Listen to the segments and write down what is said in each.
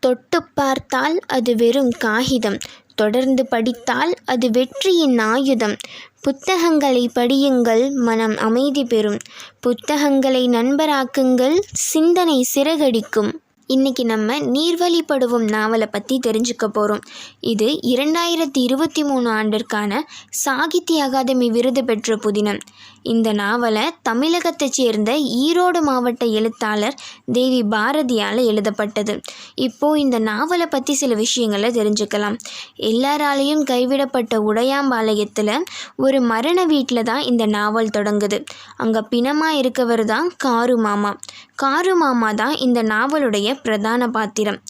தொட்டு பார்த்தால் அது வெறும் காகிதம். தொடர்ந்து படித்தால் அது வெற்றியின் ஆயுதம். புத்தகங்களை படியுங்கள் மனம் அமைதி பெறும். புத்தகங்களை நண்பராக்குங்கள் சிந்தனை சிறகடிக்கும். இன்றைக்கி நம்ம நீர்வழிப்படுவோம் நாவலை பற்றி தெரிஞ்சுக்க போகிறோம் இது இரண்டாயிரத்தி இருபத்தி மூணு ஆண்டிற்கான சாகித்ய அகாதமி விருது பெற்ற புதினம். இந்த நாவலை தமிழகத்தைச் சேர்ந்த ஈரோடு மாவட்ட எழுத்தாளர் தேவி பாரதியால் எழுதப்பட்டது. இப்போது இந்த நாவலை பற்றி சில விஷயங்களை தெரிஞ்சுக்கலாம். எல்லாராலையும் கைவிடப்பட்ட உடையாம்பாளையத்தில் ஒரு மரண வீட்டில் தான் இந்த நாவல் தொடங்குது. அங்கே பிணமாக இருக்கவர் தான் காரு மாமா. காரு மாமா தான் இந்த நாவலுடைய பிரதான பாத்திரம்.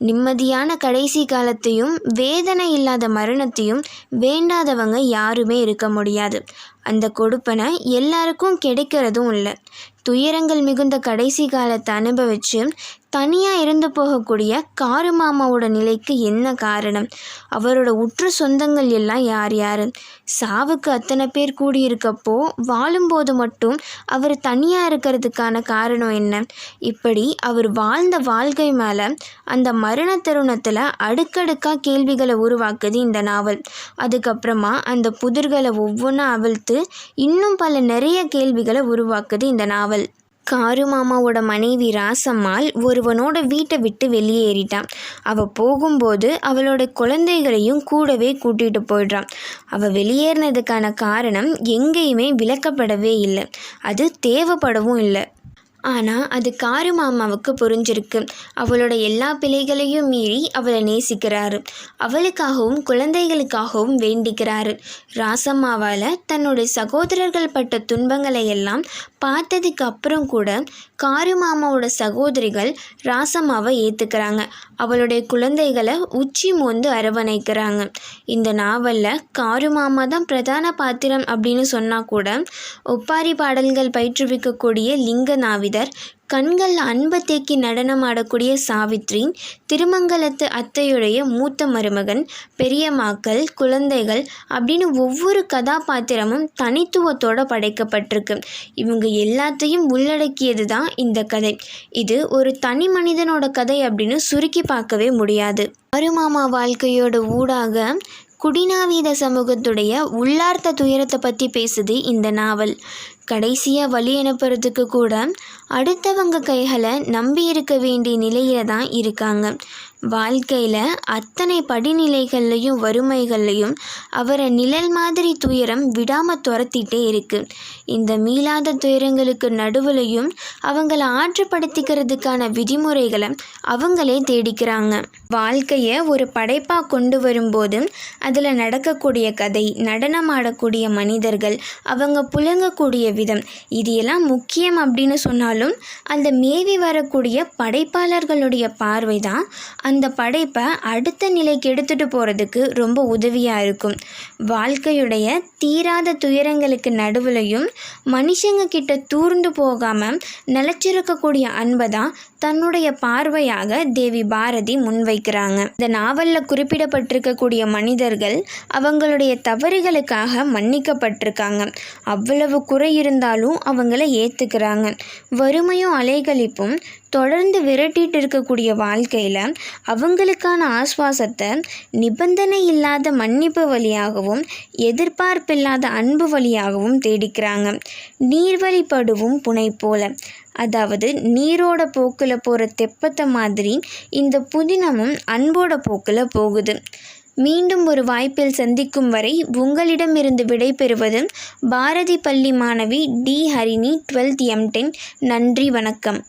நிம்மதியான கடைசி காலத்தையும் வேதனை இல்லாத மரணத்தையும் வேண்டாதவங்க யாருமே இருக்க முடியாது. அந்த கொடுப்பனை எல்லாருக்கும் கிடைக்கிறதும் இல்லை. துயரங்கள் மிகுந்த கடைசி காலத்தை அனுபவித்து தனியாக இருந்து போகக்கூடிய காரு மாமாவோட நிலைக்கு என்ன காரணம்? அவரோட உற்று சொந்தங்கள் எல்லாம் யார் யார்? சாவுக்கு அத்தனை பேர் கூடியிருக்கப்போ வாழும்போது மட்டும் அவர் தனியாக இருக்கிறதுக்கான காரணம் என்ன? இப்படி அவர் வாழ்ந்த வாழ்க்கை மேலே அந்த மரண தருணத்தில் அடுக்கடுக்காக கேள்விகளை உருவாக்குது இந்த நாவல். அதுக்கப்புறமா அந்த புதிர்களை ஒவ்வொன்றா அவிழ்த்து இன்னும் பல நிறைய கேள்விகளை உருவாக்குது இந்த நாவல். காரு மாமாவோட மனைவி ராசம்மாள் ஒருவனோட வீட்டை விட்டு வெளியேறிட்டான். அவள் போகும்போது அவளோட குழந்தைகளையும் கூடவே கூட்டிகிட்டு போயிடுறான். அவள் வெளியேறினதுக்கான காரணம் எங்கேயுமே விளக்கப்படவே இல்லை. அது தேவைப்படவும் இல்லை. ஆனால் அது காரு மாமாவுக்கு புரிஞ்சிருக்கு. அவளோட எல்லா பிழைகளையும் மீறி அவளை நேசிக்கிறாரு. அவளுக்காகவும் குழந்தைகளுக்காகவும் வேண்டிக்கிறாரு. ராசம்மாவால் தன்னுடைய சகோதரர்கள் பட்ட துன்பங்களை எல்லாம் பார்த்ததுக்கு அப்புறம் கூட காரு மாமாவோட சகோதரிகள் ராசம்மாவை ஏற்றுக்கிறாங்க அவளுடைய குழந்தைகளை உச்சி மோந்து அரவணைக்கிறாங்க. இந்த நாவலில் காரு மாமா தான் பிரதான பாத்திரம் அப்படின்னு சொன்னால் கூட ஒப்பாரி பாடல்கள் பயிற்றுவிக்கக்கூடிய லிங்க நாவித செய்தர் கண்கள் அன்பை தேக்கி நடனமாடக்கூடிய சாவித்ரி திருமங்கலத்து அத்தையுடைய மூத்த மருமகன் பெரியம்மாக்கள் குழந்தைகள் அப்படின்னு ஒவ்வொரு கதாபாத்திரமும் தனித்துவத்தோடு படைக்கப்பட்டிருக்கு. இவங்க எல்லாத்தையும் உள்ளடக்கியது தான் இந்த கதை. இது ஒரு தனி மனிதனோட கதை அப்படின்னு சுருக்கி பார்க்கவே முடியாது. மருமாமா வாழ்க்கையோட ஊடாக குடிநாவீத சமூகத்துடைய உள்ளார்த்த துயரத்தை பற்றி பேசுது இந்த நாவல். கடைசியாக வழி அனுப்புறதுக்கு கூட அடுத்தவங்க கைகளை நம்பி இருக்க வேண்டிய நிலையில தான் இருக்காங்க. வாழ்க்கையில் அத்தனை படிநிலைகள்லையும் வறுமைகள்லையும் அவரை நிழல் மாதிரி துயரம் விடாமல் துரத்திட்டே இருக்கு. இந்த மீளாத துயரங்களுக்கு நடுவுலையும் அவங்கள ஆற்றுப்படுத்திக்கிறதுக்கான விதிமுறைகளை அவங்களே தேடிக்கிறாங்க. வாழ்க்கையை ஒரு படைப்பாக கொண்டு வரும்போது அதில் நடக்கக்கூடிய கதை நடனமாடக்கூடிய மனிதர்கள் அவங்க புழங்கக்கூடிய விதம் இது எல்லாம் முக்கியம் அப்படின்னு சொன்னாலும் அந்த மேவி வரக்கூடிய படைப்பாளர்களுடைய பார்வை தான் அந்த படைப்பை அடுத்த நிலைக்கு எடுத்துகிட்டு போகிறதுக்கு ரொம்ப உதவியாக இருக்கும். வாழ்க்கையுடைய தீராத துயரங்களுக்கு நடுவுலையும் மனுஷங்க கிட்ட தூர்ந்து போகாமல் நிலச்சிருக்கக்கூடிய அன்பை தான் தன்னுடைய பார்வையாக தேவி பாரதி முன்வைக்கிறாங்க. இந்த நாவலில் குறிப்பிடப்பட்டிருக்கக்கூடிய மனிதர்கள் அவங்களுடைய தவறுகளுக்காக மன்னிக்கப்பட்டிருக்காங்க. அவ்வளவு குறை இருந்தாலும் அவங்கள ஏற்றுக்கிறாங்க வறுமையும் அலைகழிப்பும் தொடர்ந்து விரட்டிட்டு இருக்கக்கூடிய வாழ்க்கையில் அவங்களுக்கான ஆஸ்வாசத்தை நிபந்தனை இல்லாத மன்னிப்பு வழியாகவும் எதிர்பார்ப்பில்லாத அன்பு வழியாகவும் தேடிக்கிறாங்க. நீர்வழிப்படுவும் புனை போல. அதாவது நீரோட போக்கில் போகிற தெப்பத்தை மாதிரி இந்த புதினமும் அன்போட போக்கில் போகுது. மீண்டும் ஒரு வாய்ப்பில் சந்திக்கும் வரை உங்களிடமிருந்து விடைபெறுவது பாரதி பள்ளி மாணவி டி ஹரிணி டுவெல்த் எம்டென் நன்றி வணக்கம்.